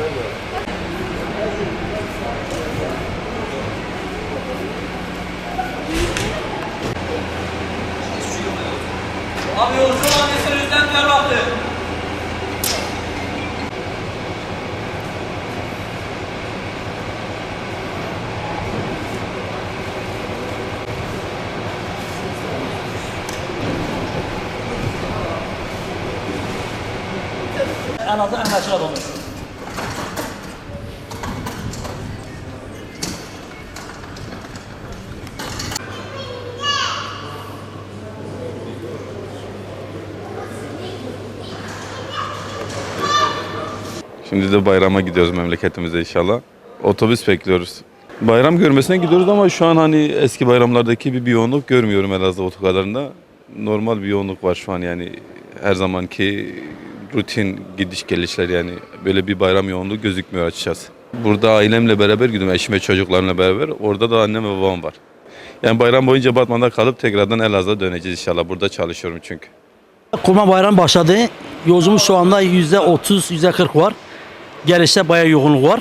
Abi yolculuğun annesi yüzden diğer baktı. En azı anlaşılan. Şimdi de bayrama gidiyoruz memleketimize inşallah. Otobüs bekliyoruz. Bayram görmesine gidiyoruz ama şu an hani eski bayramlardaki bir, bir yoğunluk görmüyorum Elazığ otogarlarında. Normal bir yoğunluk var şu an yani her zamanki rutin gidiş gelişler yani böyle bir bayram yoğunluğu gözükmüyor açıkçası. Burada ailemle beraber gidiyorum, eşim ve çocuklarımla beraber. Orada da annem ve babam var. Yani bayram boyunca Batman'da kalıp tekrardan Elazığ'a döneceğiz inşallah. Burada çalışıyorum çünkü. Kurban bayramı başladı. Yolcumuz şu anda yüzde otuz, yüzde kırk var. Gelişte bayağı yoğunluk var.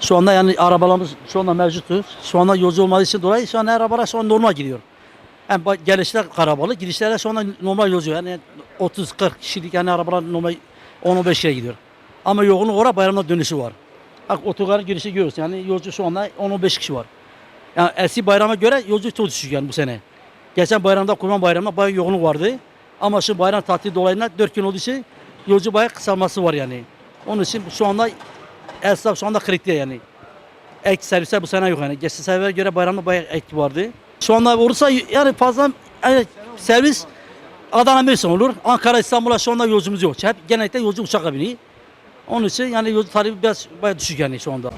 Şu anda yani arabalarımız şu anda mevcuttur. Şu anda yolcu olmadığı için dolayı şu an arabalar şu an normal gidiyor. Yani gelişler karabalık, gidişlerde şu anda normal yolcu. Yani 30-40 kişilik yani arabalar normal 10-15 kişiye gidiyor. Ama yoğunluk olarak bayramda dönüşü var. Bak otogarın girişi görüyoruz. Yani yolcu şu anda 10-15 kişi var. Yani eski bayrama göre yolcu çok düşük yani bu sene. Geçen bayramda Kurban Bayramı'nda bayağı yoğunluk vardı. Ama şu bayram tatili dolayısıyla 4 gün olduğu için yolcu bayağı kısalması var yani. Onun için şu anda esnaf şu anda kritikte yani. Ek servisler bu sene yok yani. Geçen seneye göre bayramda bayağı ek vardı. Şu anda olursa yani fazla yani servis Adana Mersin olur. Ankara İstanbul'a şu anda yolcumuz yok. Hep genellikle yolcu uçakla biniyor. Onun için yani yolcu tarihi biraz bayağı düşük yani şu anda.